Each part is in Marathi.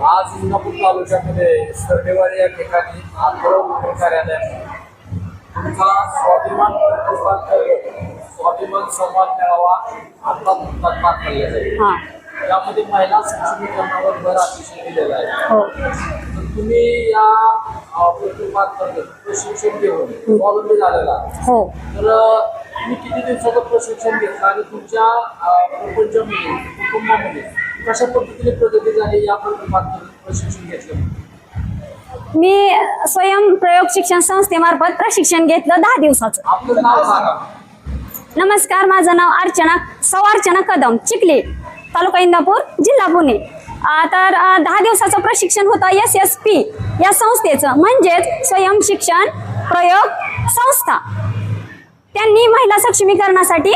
आज इंदापूर तालुक्यामध्ये सरडेवाडी या ठिकाणी आंदोलन कार्यालयामध्ये तुमचा स्वाभिमान स्वाभिमान संवाद मेळावा आता नुकताच पार पडलेला आहे हा. यामध्ये महिला सक्षमीकरणावर भर अतिशय दिलेला आहे. हो. तुम्ही या प्रशिक्षण घेऊन स्वावलंबी झालेला. हो. तर तुम्ही किती दिवसाचं प्रशिक्षण घेतलं आणि तुमच्या प्रपंचामध्ये कुटुंबामध्ये कशा पद्धतीने प्रगती झाली या प्रशिक्षण घेतलं? मी स्वयं प्रयोग शिक्षण संस्थेमार्फत प्रशिक्षण घेतलं दहा दिवसाचं. आपलं नाव सांगा. नमस्कार माझं नाव अर्चना सौ अर्चना कदम चिखली तालुका इंदापूर जिल्हा पुणे. आ, तर आ, दहा दिवसाचं प्रशिक्षण होतं एस एस पी या संस्थेचं म्हणजेच स्वयं शिक्षण प्रयोग संस्था. त्यांनी महिला सक्षमीकरणासाठी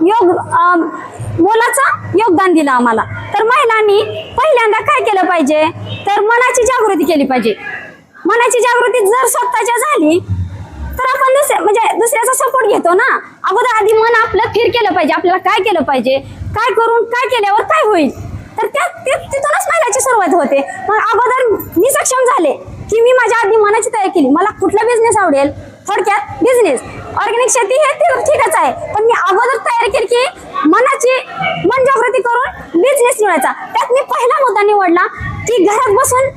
योग मोलाचा मोलाचं योगदान दिलं आम्हाला. तर महिलांनी पहिल्यांदा काय केलं पाहिजे? तर मनाची जागृती केली पाहिजे. मनाची जागृती जर स्वतःच्या झाली तर आपण दुसऱ्या म्हणजे दुसऱ्याचा सपोर्ट घेतो ना. अगोदर आधी मन आपलं फिर केलं पाहिजे. आपल्याला काय केलं पाहिजे? काय करून काय केल्यावर काय होईल? तर त्या ते- तिथूनच महिलाची सुरुवात होते. मग अगोदर मी सक्षम झाले की मी माझ्या आधी मनाची तयारी केली. मला कुठला बिझनेस आवडेल? थोडक्यात बिझनेस ऑर्गॅनिक शेती हे ते ठीकच आहे. पण मी अगोदर तयार केली की मनाची मन जागृती करून बिझनेस निवडायचा त्यात मी पहिला मुद्दा निवडला की घरात बसून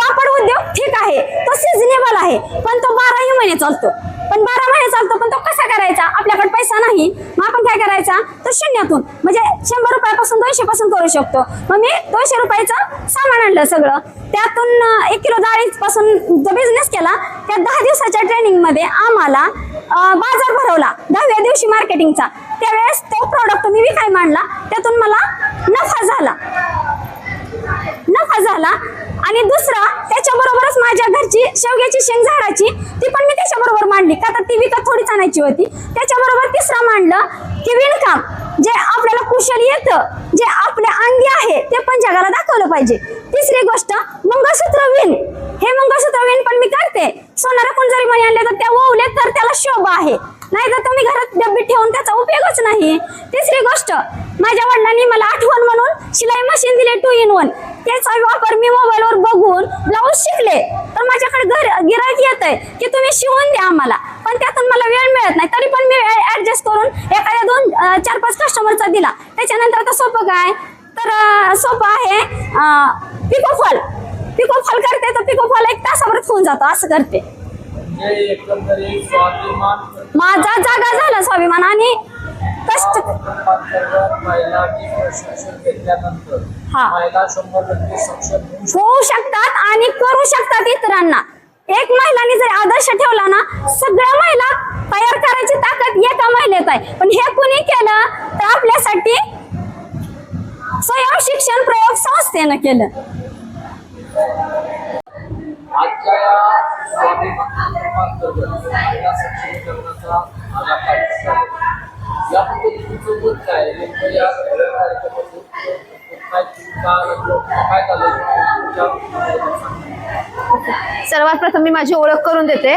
पापड उद्योग ठीक आहे तो सिजनेबल आहे. पण तो बाराही महिने चालतो. पण बारा महिने चालतो पण तो कसा करायचा? आपल्याकडे पैसा नाही. मग आपण काय करायचा? तो शून्यातून म्हणजे शंभर रुपयापासून दोनशे पासून करू शकतो. मग मी दोनशे रुपयाचं सामान आणलं सगळं. त्यातून एक किलो डाळीपासून जो बिझनेस केला त्या दहा दिवसाच्या ट्रेनिंगमध्ये आम्हाला बाजार भरवला. दहाव्या दिवशी मार्केटिंगचा. त्यावेळेस तो प्रॉडक्ट मी विकाय मांडला. त्यातून मला नफा झाला. नफा झाला. आणि दुसरा माझ्या शेवग्याची शेंग झाडाची ती पण मी त्याच्याबरोबर मांडली. का तर ती विकत थोडीच आणायची होती. त्याच्याबरोबर तिसरं मांडलं की विणकाम जे आपल्याला कुशल येतं जे आपल्या अंगी आहे ते पण जगाला दाखवलं पाहिजे. तिसरी गोष्ट मंगळसूत्र विण. हे मंगळसूत्र विण पण मी करते. सोनारा कोण जरी म्हणे आणले तर त्या ओवले तर त्याला शोभा आहे. नाही तर तुम्ही घरात डब्बी ठेवून त्याचा उपयोगच नाही. तिसरी गोष्ट माझ्या वडिलांनी मला आठवण म्हणून शिलाई मशीन दिले टू इन वन त्याचा वापर मी मोबाईलवर बघून ब्लाऊज शिकले. तर माझ्याकडे घर गिरायक येत आहे की तुम्ही शिवून द्या आम्हाला. पण त्यातून मला वेळ मिळत नाही. तरी पण मी ऍडजस्ट करून एखाद्या दोन चार पाच कस्टमरचा दिला. त्याच्यानंतर आता सोपं काय? तर सोपं आहे पिकोफॉल पिकोफॉल करते तर पिकोफॉल एक तासाभरात होऊन जातो असं करते. म्हणजे माझा जागा झाला स्वाभिमान. आणि कष्ट हा. होऊ शकतात. होऊ शकतात आणि करू शकतात इतरांना एक महिलांनी जर आदर्श ठेवला ना सगळ्या महिला तयार करायची ताकद एका महिलेत आहे पण हे कुणी केलं तर आपल्यासाठी स्वयं शिक्षण प्रयोग संस्थेनं केलं आजच्या या पद्धतीने तुमचं मत काय नेमकं या काय काय सर्वात प्रथम मी माझी ओळख करून देते.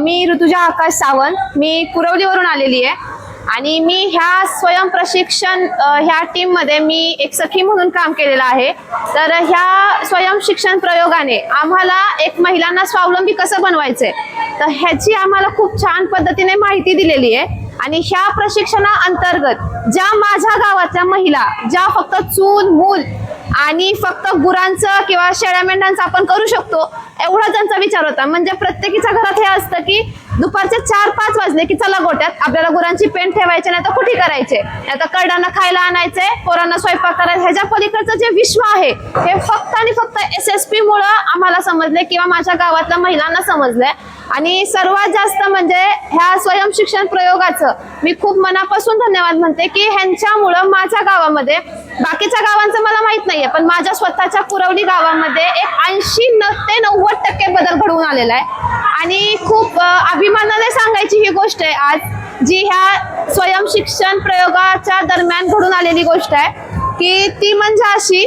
मी ऋतुजा आकाश सावंत. मी कुरवलीवरून आलेली आहे. आणि मी ह्या स्वयं प्रशिक्षण ह्या टीममध्ये मी एक सखी म्हणून काम केलेलं आहे. तर ह्या स्वयं शिक्षण प्रयोगाने आम्हाला एक महिलांना स्वावलंबी कसं बनवायचंय? तर ह्याची आम्हाला खूप छान पद्धतीने माहिती दिलेली आहे. आणि ह्या प्रशिक्षणा अंतर्गत ज्या माझ्या गावातल्या महिला ज्या फक्त चूल मूल आणि फक्त गुरांचं किंवा शेळ्या मेंढ्यांचं आपण करू शकतो एवढा त्यांचा विचार होता. म्हणजे प्रत्येकीच्या घरात हे असतं की दुपारचे चार पाच वाजले की चला गोट्यात. आपल्याला गुरांची पेंट ठेवायचे नाही तर कुठे करायचे? नाही तर करडांना खायला आणायचे पोरांना स्वयंपाक करायचा. ह्याच्या पलीकडचं जे विश्व आहे हे फक्त आणि फक्त एस एस पी मुळे आम्हाला समजले किंवा माझ्या गावातल्या महिलांना समजलंय आणि सर्वात जास्त म्हणजे ह्या स्वयंशिक्षण प्रयोगाचं मी खूप मनापासून धन्यवाद म्हणते की ह्यांच्यामुळं माझ्या गावामध्ये बाकीच्या गावांचं मला माहीत नाहीये पण माझ्या स्वतःच्या कुरवली गावामध्ये एक ऐंशी ते नव्वद टक्के बदल घडवून आलेला आहे. आणि खूप अभिमानाने सांगायची ही गोष्ट आहे. आज जी ह्या स्वयंशिक्षण प्रयोगाच्या दरम्यान घडून आलेली गोष्ट आहे की ती म्हणजे अशी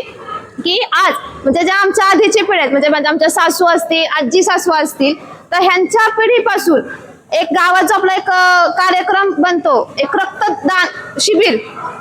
की आज म्हणजे ज्या आमच्या आधीची पिढी आहेत म्हणजे म्हणजे आमच्या सासू असतील आजी सासू असतील तर ह्यांच्या पिढीपासून एक गावाचा आपला एक कार्यक्रम बनतो एक रक्तदान शिबिर.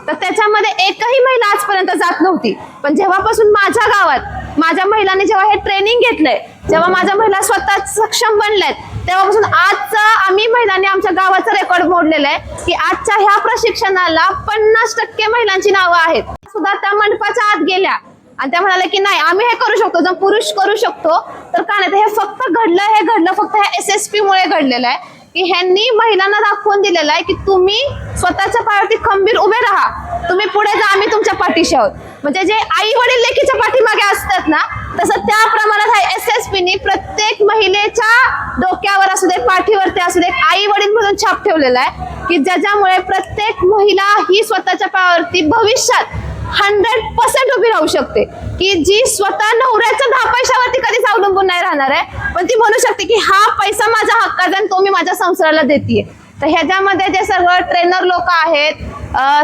तर त्याच्यामध्ये एकही महिला आजपर्यंत जात नव्हती. पण जेव्हापासून माझ्या गावात माझ्या महिलांनी जेव्हा हे ट्रेनिंग घेतलंय जेव्हा माझ्या महिला स्वतः सक्षम बनल्यात तेव्हापासून आजचा आम्ही महिलांनी आमच्या गावाचा रेकॉर्ड मोडलेला आहे की आजच्या ह्या प्रशिक्षणाला पन्नास टक्के महिलांची नावं आहेत. सुद्धा त्या मंडपाच्या आत गेल्या. आणि त्या म्हणाल्या की नाही आम्ही हे करू शकतो. जर पुरुष करू शकतो तर का नाही तर हे फक्त घडलं हे घडलं फक्त ह्या एस एस पी मुळे घडलेलं आहे. की ह्यांनी महिलांना दाखवून दिलेलं आहे की तुम्ही स्वतःच्या पायावरती खंबीर उभे राहा. तुम्ही पुढे जा आम्ही तुमच्या पाठीशी आहोत. म्हणजे जे आई वडील लेखीच्या पाठीमागे असतात ना तसं त्या प्रमाणात आहे एस एस पीनी प्रत्येक महिलेच्या डोक्यावर असू दे पाठीवरती असू दे आई वडील म्हणून छाप ठेवलेला आहे की ज्याच्यामुळे प्रत्येक महिला ही स्वतःच्या पायावरती भविष्यात हंड्रेड पर्सेंट उभी राहू शकते. की जी स्वतः नवऱ्याच्या दहा पैशावरती कधीच अवलंबून नाही राहणार आहे पण ती म्हणू शकते की हा पैसा माझ्या हक्काचा आणि तो मी माझ्या संसाराला देते तर ह्याच्यामध्ये जे सर्व ट्रेनर लोक आहेत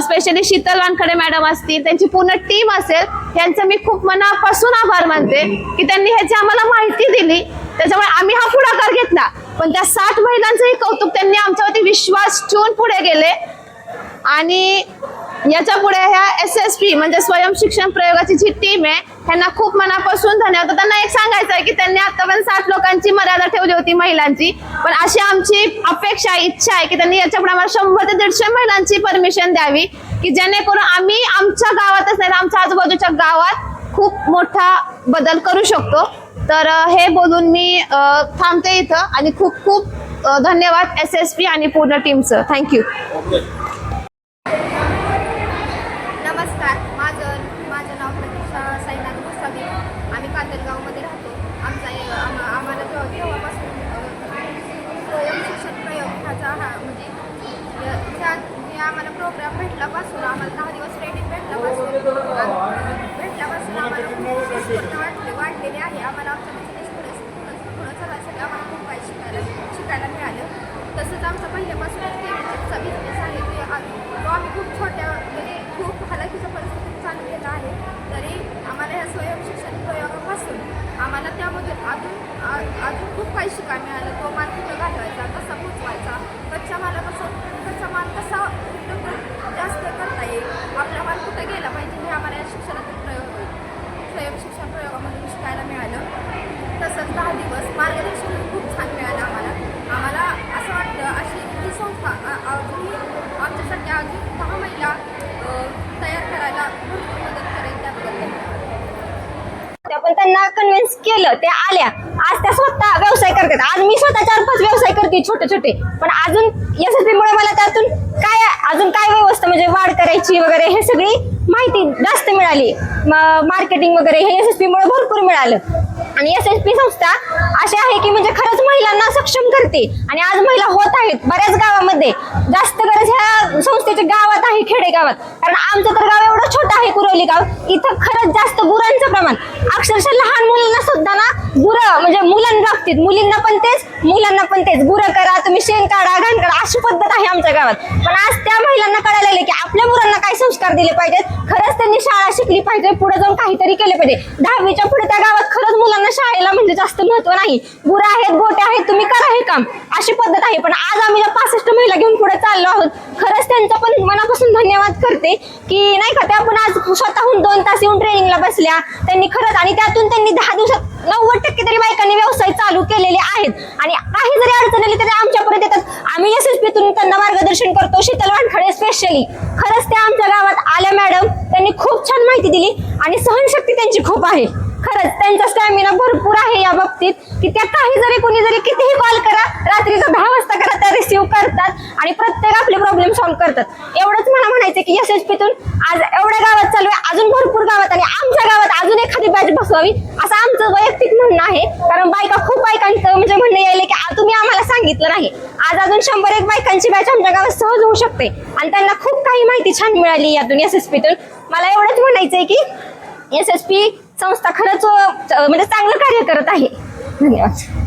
स्पेशली शीतल वानखडे मॅडम असतील त्यांची पूर्ण टीम असेल यांचं मी खूप मनापासून आभार मानते की त्यांनी ह्याची आम्हाला माहिती दिली. त्याच्यामुळे आम्ही हा पुढाकार घेतला. पण त्या साठ महिलांचंही कौतुक त्यांनी आमच्यावरती विश्वास ठेवून पुढे गेले. आणि याच्यापुढे ह्या एस एस पी म्हणजे स्वयं शिक्षण प्रयोगाची जी टीम आहे ह्यांना खूप मनापासून धन्यवाद. त्यांना एक सांगायचं आहे की त्यांनी आतापर्यंत साठ लोकांची मर्यादा ठेवली होती महिलांची. पण अशी आमची अपेक्षा इच्छा आहे की त्यांनी याच्यापुढे आम्हाला शंभर ते दीडशे महिलांची परमिशन द्यावी की जेणेकरून आम्ही आमच्या गावातच नाही आमच्या आजूबाजूच्या गावात खूप मोठा बदल करू शकतो. तर हे बोलून मी थांबते इथं आणि खूप खूप धन्यवाद एस एस पी आणि पूर्ण टीमचं थँक्यू नमस्कार माझं माझं नाव प्रतीक्षा साईनाथ गोसावी आम्ही कातलगावमध्ये राहतो आमचा हे- आम- आम्हाला जेव्हा जेव्हापासून अ, स्वयं शिक्षण प्रयोग ह्याचा हा म्हणजे य- ह्या हे आम्हाला प्रोग्राम भेटल्यापासून आम्हाला दहा दिवस छोटे छोटे. पण अजून यशस्वीमुळे मुळे मला त्यातून काय अजून काय व्यवस्था म्हणजे वाढ करायची वगैरे हे सगळी माहिती जास्त मिळाली. मार्केटिंग वगैरे हे एस एस पी मुळे भरपूर मिळालं. आणि एस एस पी संस्था अशी आहे की म्हणजे खरंच महिलांना सक्षम करते. आणि आज महिला होत आहेत बऱ्याच गावामध्ये. जास्त गरज ह्या संस्थेच्या गावात आहे खेडेगावात. कारण आमचं तर गाव एवढं छोटं आहे कुरोली गाव. इथं खरंच जास्त गुरांचं प्रमाण. अक्षरशः लहान मुलांना सुद्धा ना गुरं म्हणजे मुलांना बाबतीत मुलींना पण तेच मुलांना पण तेच. गुरं करा तुम्ही शेण काढा तर अशी पद्धत आहे आमच्या गावात. पण आज त्या महिलांना कळायला लागले की आपल्या मुलांना काय संस्कार दिले पाहिजेत? खरंच त्यांनी शाळा शिकली पाहिजे पुढे जाऊन काहीतरी केले पाहिजे. दहावीच्या पुढे त्या गावात खरंच मुलांना शाळेला म्हणजे जास्त महत्त्व नाही. गुरं आहेत गोटे आहेत तुम्ही करा हे काम. अशी पद्धत आहे. पण आज आम्ही ज्या पासष्ट महिला घेऊन पुढे चाललो आहोत खरंच त्यांचा पण मनापासून धन्यवाद करते की नाही का त्या पण आज स्वतःहून दोन तास येऊन ट्रेनिंगला बसल्या. त्यांनी खरंच आणि त्यातून त्यांनी दहा दिवसात नव्वद टक्के तरी बायकांनी व्यवसाय चालू केलेले आहेत. आणि काही जरी अडचण आली तरी आमच्यापर्यंत येतात आम्ही एस एस पीतून त्यांना मार्गदर्शन करतो शीतल वानखडे स्पेशली खरंच त्या आमच्या गावात आल्या मॅडम त्यांनी खूप छान माहिती दिली आणि सहनशक्ती त्यांची खूप आहे. खरंच त्यांचा स्टॅमिना भरपूर आहे या बाबतीत की त्या काही जरी कोणी जरी कितीही कॉल करा रात्रीचा दहा वाजता करा त्या रिसिव्ह करतात आणि प्रत्येक आपले प्रॉब्लेम सॉल्व्ह करतात. एवढंच मला म्हणायचं की एस एच पीतून आज एवढ्या गावात चालू आहे अजून भरपूर गावात आणि आमच्या गावात अजून एखादी बॅच बसवावी असं आमचं वैयक्तिक म्हणणं आहे. कारण बायका खूप बायकांचं म्हणजे म्हणणं यायला की तुम्ही आम्हाला सांगितलं नाही. आज अजून शंभर एक बायकांची बॅच आमच्या गावात सहज होऊ शकते. आणि त्यांना खूप काही माहिती छान मिळाली यातून एस एस पीतून मला एवढंच म्हणायचं आहे की एस एस पी संस्था खरंच म्हणजे चांगलं कार्य करत आहे. धन्यवाद.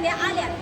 你阿亮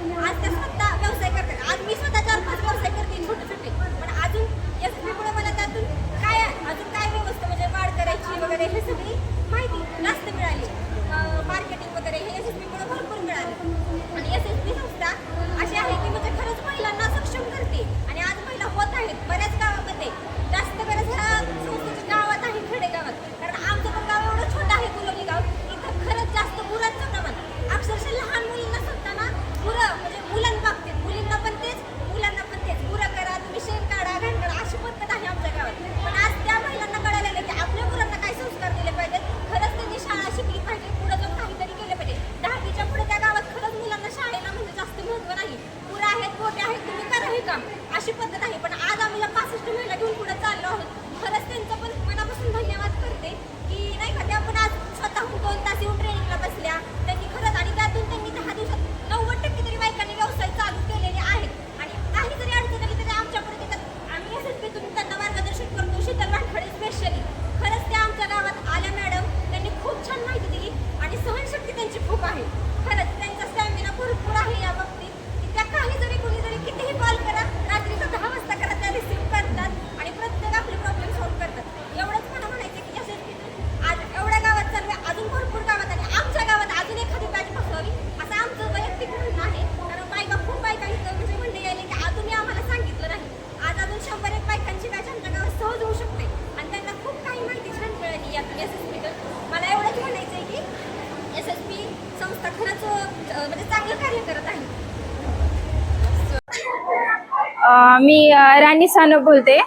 मी राणी सानप बोलते.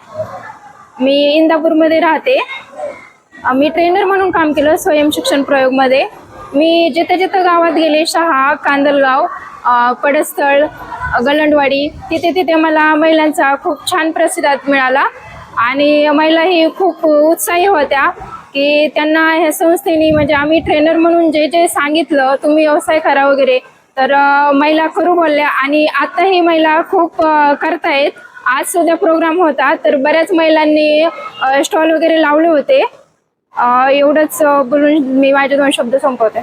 मी इंदापूरमध्ये राहते. मी ट्रेनर म्हणून काम केलं स्वयंशिक्षण प्रयोगमध्ये. मी जिथं जिथं गावात गेले शहा कांदलगाव पडस्थळ गलंडवाडी तिथे तिथे मला महिलांचा खूप छान प्रतिसाद मिळाला. आणि महिला ही खूप उत्साही होत्या की त्यांना ह्या संस्थेने म्हणजे आम्ही ट्रेनर म्हणून जे जे सांगितलं तुम्ही व्यवसाय करा वगैरे तर महिला खरू बोलल्या आणि आताही महिला खूप करतायत. आज सुद्धा प्रोग्राम होता तर बऱ्याच महिलांनी स्टॉल वगैरे लावले होते. एवढंच बोलून मी माझे दोन शब्द संपवते.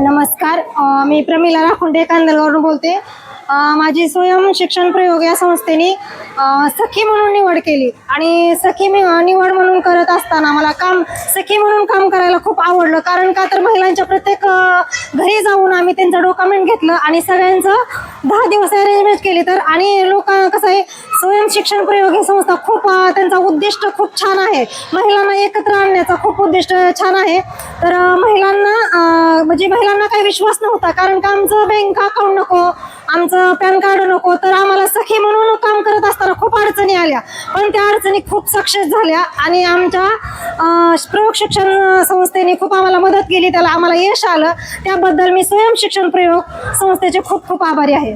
नमस्कार. मी प्रमिला राखुंडे कांदलगावरून बोलते. माझी स्वयं शिक्षण प्रयोग या संस्थेने सखी म्हणून निवड केली. आणि सखी मी निवड म्हणून करत असताना मला काम सखी म्हणून काम करायला खूप आवडलं. कारण का तर महिलांच्या प्रत्येक घरी जाऊन आम्ही त्यांचं डॉक्युमेंट घेतलं आणि सगळ्यांचं दहा दिवस अरेंजमेंट केली तर. आणि लोक कसं आहे स्वयंशिक्षण प्रयोग ही संस्था खूप त्यांचा उद्दिष्ट खूप छान आहे. महिलांना एकत्र आणण्याचा खूप उद्दिष्ट छान आहे. तर महिलांना म्हणजे महिलांना काही विश्वास नव्हता. कारण का आमचं बँक अकाउंट नको. आमचं पॅन कार्ड नको तर आम्हाला सखी म्हणून काम करत असताना खूप अडचणी आल्या. पण त्या अडचणी खूप सक्सेस झाल्या आणि आमच्या प्रयोग शिक्षण संस्थेने खूप आम्हाला मदत केली त्याला आम्हाला यश आलं. त्याबद्दल मी स्वयं शिक्षण प्रयोग संस्थेचे खूप खूप आभारी आहे.